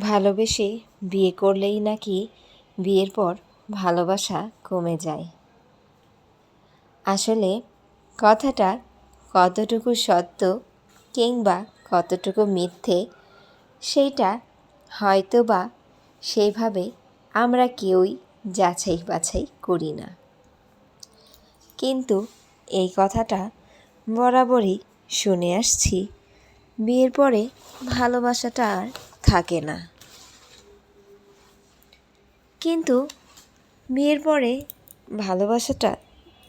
ভালোবেসে বিয়ে করলেই নাকি বিয়ের পর ভালোবাসা কমে যায়। আসলে কথাটা কতটুকু সত্য কিংবা কতটুকু মিথ্যে, সেইটা হয়তো বা সেইভাবে আমরা কেউই যাচাই বাছাই করি না। কিন্তু এই কথাটা বরাবরই শুনে আসছি, বিয়ের পরে ভালোবাসাটা আর থাকে না। কিন্তু বিয়ের পরে ভালোবাসাটা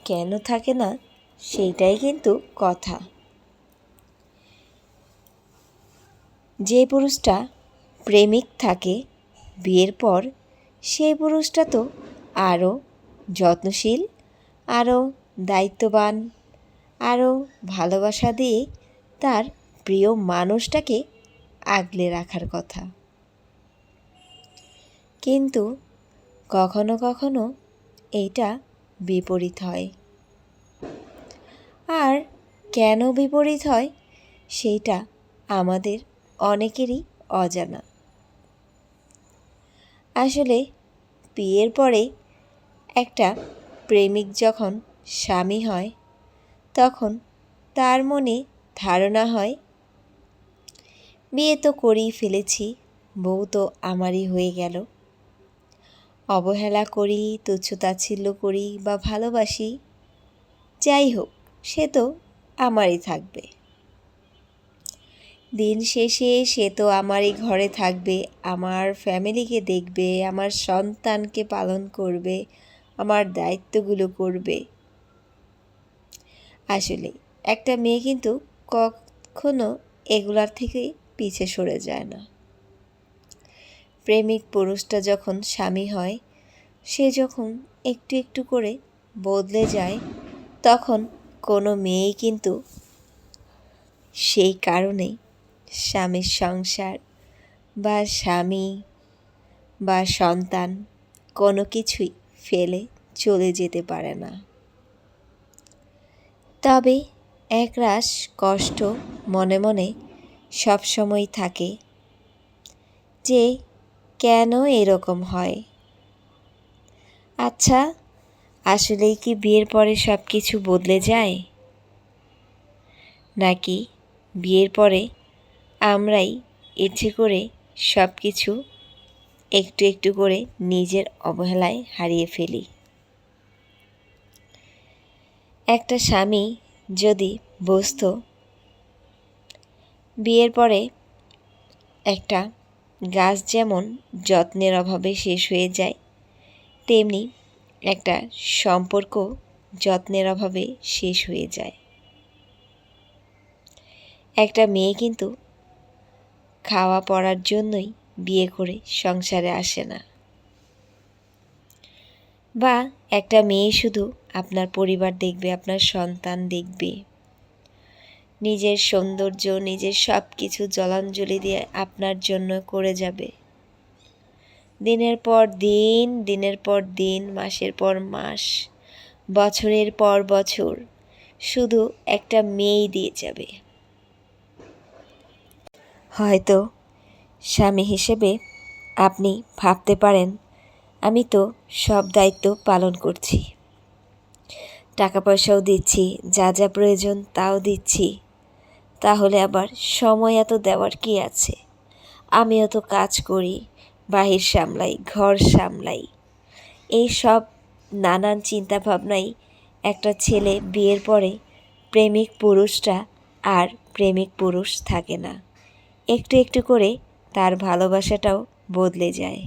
কেন থাকে না, সেইটাই কিন্তু কথা। যে পুরুষটা প্রেমিক থাকে বিয়ের পর, সেই পুরুষটা তো আরও যত্নশীল, আরও দায়িত্ববান, আরও ভালোবাসা দিয়ে তার প্রিয় মানুষটাকে আগলে রাখার কথা। কিন্তু কখনো কখনো এইটা বিপরীত হয়। আর কেন বিপরীত হয় সেইটা আমাদের অনেকেরই অজানা। আসলে বিয়ের পরে একটা প্রেমিক যখন স্বামী হয়, তখন তার মনে ধারণা হয় বিয়ে তো করেই ফেলেছি, বউ তো আমারই হয়ে গেল। অবহেলা করি, তুচ্ছতাচ্ছিল্য করি বা ভালোবাসি, যাই হোক, সে তো আমারই থাকবে। দিন শেষে সে তো আমারই ঘরে থাকবে, আমার ফ্যামিলিকে দেখবে, আমার সন্তানকে পালন করবে, আমার দায়িত্বগুলো করবে। আসলে একটা মেয়ে কিন্তু কখনো এগুলার থেকে পিছে সরে যায় না। প্রেমিক পুরুষটা যখন স্বামী হয়, সে যখন একটু একটু করে বদলে যায়, তখন কোনো মেয়েই কিন্তু সেই কারণেই স্বামীর সংসার বা স্বামী বা সন্তান কোনো কিছুই ফেলে চলে যেতে পারে না। তবে একরাশ কষ্ট মনে মনে সবসময় থাকে। যে কেন এরকম হয়? আচ্ছা আসলেই কি বিয়ের পরে সব কিছু বদলে যায়? নাকি বিয়ের পরে আমরাই ইচ্ছে করে সব কিছু একটু একটু করে নিজের অবহেলায় হারিয়ে ফেলি? একটা স্বামী যদি বুঝত বিয়ের পরে একটা গাছ যেমন যত্নের অভাবে শেষ হয়ে যায়, তেমনি একটা সম্পর্ক যত্নের অভাবে শেষ হয়ে যায়। একটা মেয়ে কিন্তু খাওয়া পড়ার জন্যই বিয়ে করে সংসারে আসে না। বা একটা মেয়ে শুধু আপনার পরিবার দেখবে, আপনার সন্তান দেখবে। নিজের সৌন্দর্য, নিজের সব কিছু জলাঞ্জলি দিয়ে আপনার জন্য করে যাবে। দিনের পর দিন, দিনের পর দিন, মাসের পর মাস, বছরের পর বছর শুধু একটা মেয়েই দিয়ে যাবে। হয়তো স্বামী হিসেবে আপনি ভাবতে পারেন, আমি তো সব দায়িত্ব পালন করছি। টাকা পয়সাও দিচ্ছি, যা যা প্রয়োজন তাও দিচ্ছি। তাহলে আবার সময় এত দেওয়ার কি আছে? আমিও তো কাজ করি, বাহির সামলাই, ঘর সামলাই। এই সব নানান চিন্তাভাবনাই একটা ছেলে বিয়ের পরে প্রেমিক পুরুষটা আর প্রেমিক পুরুষ থাকে না। একটু একটু করে তার ভালোবাসাটাও বদলে যায়।